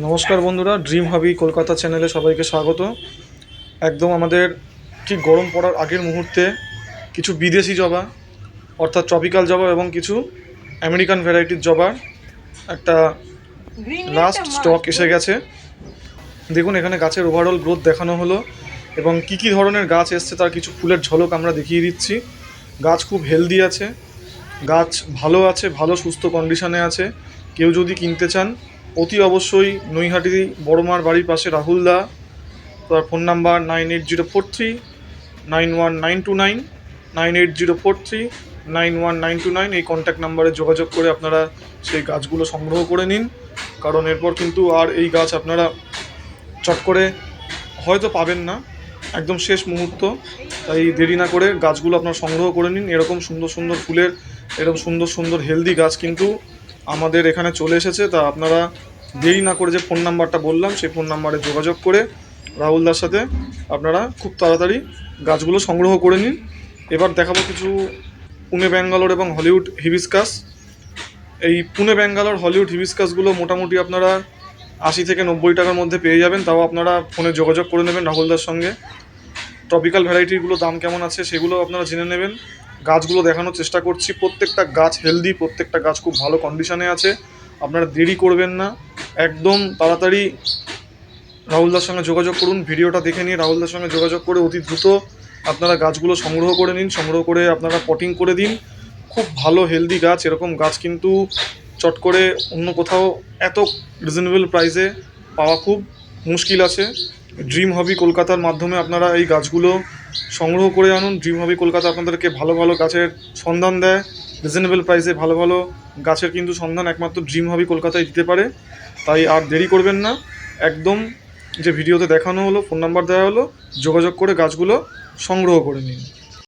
নমস্কার বন্ধুরা ড্রিম হবি কলকাতা চ্যানেলে সবাইকে স্বাগত। একদম আমাদের ঠিক গরম পড়ার আগের মুহূর্তে কিছু বিদেশি জবা অর্থাৎ ট্রপিক্যাল জবা এবং কিছু আমেরিকান ভ্যারাইটির জবার একটা লাস্ট স্টক এসে গেছে। দেখুন এখানে গাছের ওভারঅল গ্রোথ দেখানো হলো এবং কি কি ধরনের গাছ এসছে তার কিছু ফুলের ঝলক আমরা দেখিয়ে দিচ্ছি। গাছ খুব হেলদি আছে গাছ ভালো আছে ভালো সুস্থ কন্ডিশনে আছে। কেউ যদি কিনতে চান অতি অবশ্যই নৈহাটি বড়মার বাড়ির পাশে রাহুল দা। তার phone number nine eight zero four three, nine one nine two nine nine eight zero four three, nine one nine two nine এই কন্ট্যাক্ট নাম্বারে যোগাযোগ করে আপনারা সেই গাছগুলো সংগ্রহ করে নিন। কারণ এরপর কিন্তু আর এই গাছ আপনারা চট করে হয়তো পাবেন না। একদম শেষ মুহূর্ত। তাই দেরি না করে গাছগুলো আপনারা সংগ্রহ করে নিন। এরকম সুন্দর সুন্দর ফুলের, এরকম সুন্দর সুন্দর হেলদি গাছ কিন্তু আমাদের এখানে চলে এসেছে। তা আপনারা দেরি না করে যে ফোন নাম্বারটা বললাম, সেই ফোন নাম্বারে যোগাযোগ করে রাহুলদার সাথে আপনারা খুব তাড়াতাড়ি গাছগুলো সংগ্রহ করে নিন। এবার দেখাবো কিছু পুনে ব্যাঙ্গালোর এবং হলিউড হিবিস্কাস। এই পুনে ব্যাঙ্গালোর হলিউড হিবিস্কাসগুলো মোটামুটি আপনারা আশি থেকে নব্বই টাকার মধ্যে পেয়ে যাবেন, তাও আপনারা ফোনে যোগাযোগ করে নেবেন রাহুলদার সঙ্গে। ট্রপিক্যাল ভ্যারাইটিগুলো দাম কেমন আছে সেগুলো আপনারা জেনে নেবেন। গাছগুলো দেখানোর চেষ্টা করছি, প্রত্যেকটা গাছ হেলদি, প্রত্যেকটা গাছ খুব ভালো কন্ডিশনে আছে। আপনারা দেরি করবেন না। একদম তাড়াতাড়ি রাহুলদার সঙ্গে যোগাযোগ করুন, ভিডিওটা দেখে নিয়ে রাহুলদার সঙ্গে যোগাযোগ করে অতি দ্রুত আপনারা গাছগুলো সংগ্রহ করে নিন, সংগ্রহ করে আপনারা পটিং করে দিন। খুব ভালো হেলদি গাছ, এরকম গাছ কিন্তু চট করে অন্য কোথাও এত রিজনেবল প্রাইসে পাওয়া খুব মুশকিল আছে। ড্রিম হবি কলকাতার মাধ্যমে আপনারা এই গাছগুলো সংগ্রহ করে আনুন। ড্রিম হবি কলকাতা আপনাদেরকে ভালো ভালো গাছের সন্ধান দেয়। রিজনেবল প্রাইসে ভালো ভালো গাছের কিন্তু সন্ধান একমাত্র ড্রিম হবি কলকাতায় দিতে পারে। তাই আর দেরি করবেন না। একদম যে ভিডিওতে দেখানো হলো ফোন নাম্বার দেওয়া হলো, যোগাযোগ করে গাছগুলো সংগ্রহ করে নিন।